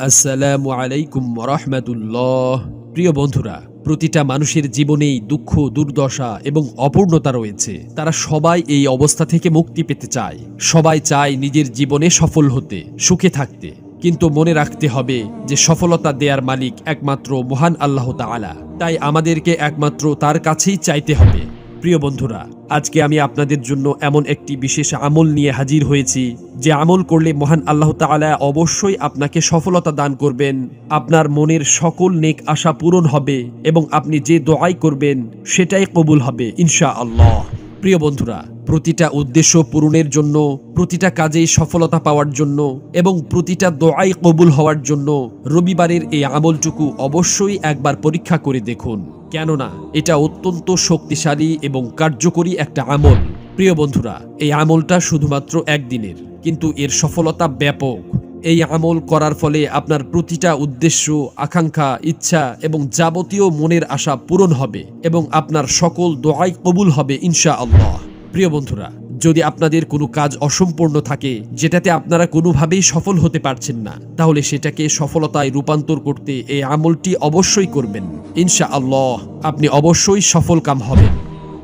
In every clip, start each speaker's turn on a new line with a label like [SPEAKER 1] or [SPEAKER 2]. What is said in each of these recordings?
[SPEAKER 1] আসসালামু আলাইকুম রহমাতুল্লাহ প্রিয় বন্ধুরা, প্রতিটা মানুষের জীবনেই দুঃখ, দুর্দশা এবং অপূর্ণতা রয়েছে। তারা সবাই এই অবস্থা থেকে মুক্তি পেতে চায়। সবাই চায় নিজের জীবনে সফল হতে, সুখে থাকতে। কিন্তু মনে রাখতে হবে যে সফলতা দেয়ার মালিক একমাত্র মহান আল্লাহ তাআলা। তাই আমাদেরকে একমাত্র তার কাছেই চাইতে হবে। প্রিয় বন্ধুরা, আজকে আমি আপনাদের জন্য এমন একটি বিশেষ আমল নিয়ে হাজির হয়েছি, যে আমল করলে মহান আল্লাহ তালা অবশ্যই আপনাকে সফলতা দান করবেন, আপনার মনের সকল নেক আশা পূরণ হবে এবং আপনি যে দোয়াই করবেন, সেটাই কবুল হবে ইনশা আল্লাহ প্রিয় বন্ধুরা প্রতিটা উদ্দেশ্য পূরণের জন্য, প্রতিটা কাজেই সফলতা পাওয়ার জন্য এবং প্রতিটা দোয়াই কবুল হওয়ার জন্য রবিবারের এই আমলটুকু অবশ্যই একবার পরীক্ষা করে দেখুন। কেননা, এটা অত্যন্ত শক্তিশালী এবং কার্যকরী একটা আমল। প্রিয় বন্ধুরা, এই আমলটা শুধুমাত্র একদিনের, কিন্তু এর সফলতা ব্যাপক। এই আমল করার ফলে আপনার প্রতিটা উদ্দেশ্য, আকাঙ্ক্ষা, ইচ্ছা এবং যাবতীয় মনের আশা পূরণ হবে এবং আপনার সকল দোয়াই কবুল হবে ইনশা আল্লাহ প্রিয় বন্ধুরা, যদি আপনাদের কোনো কাজ অসম্পূর্ণ থাকে, যেটাতে আপনারা কোনোভাবেই সফল হতে পারছেন না, তাহলে সেটাকে সফলতায় রূপান্তর করতে এই আমলটি অবশ্যই করবেন। ইনশা আল্লাহ আপনি অবশ্যই সফল কাম হবেন।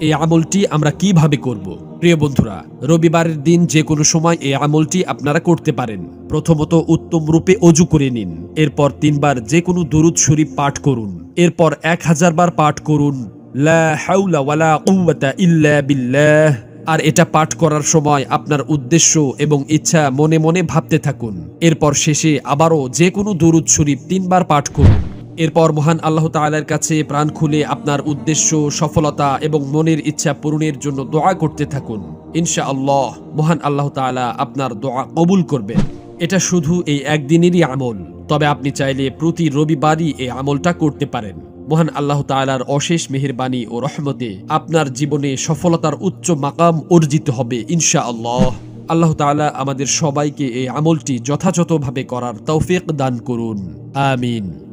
[SPEAKER 1] এই আমলটি আমরা কীভাবে করব? প্রিয় বন্ধুরা, রবিবারের দিন যে কোনো সময় এই আমলটি আপনারা করতে পারেন। প্রথমত উত্তম রূপে অজু করে নিন। এরপর তিনবার যে কোনো দরুদ শরীফ পাঠ করুন। এরপর এক হাজার বার পাঠ করুন। আর এটা পাঠ করার সময় আপনার উদ্দেশ্য এবং ইচ্ছা মনে মনে ভাবতে থাকুন। এরপর শেষে আবারও যে কোনো দরুদ শরীফ তিনবার পাঠ করুন। এরপর মহান আল্লাহ তাআলার কাছে প্রাণ খুলে আপনার উদ্দেশ্য, সফলতা এবং মনের ইচ্ছা পূরণের জন্য দোয়া করতে থাকুন। ইনশা আল্লাহ মহান আল্লাহ তাআলা আপনার দোয়া কবুল করবেন। এটা শুধু এই একদিনেরই আমল, তবে আপনি চাইলে প্রতি রবিবারই এই আমলটা করতে পারেন। মহান আল্লাহ তালার অশেষ মেহেরবানি ও রহমতে আপনার জীবনে সফলতার উচ্চ মাকাম অর্জিত হবে ইনশা আল্লাহ আল্লাহ তালা আমাদের সবাইকে এই আমলটি যথাযথভাবে করার তৌফিক দান করুন। আমিন।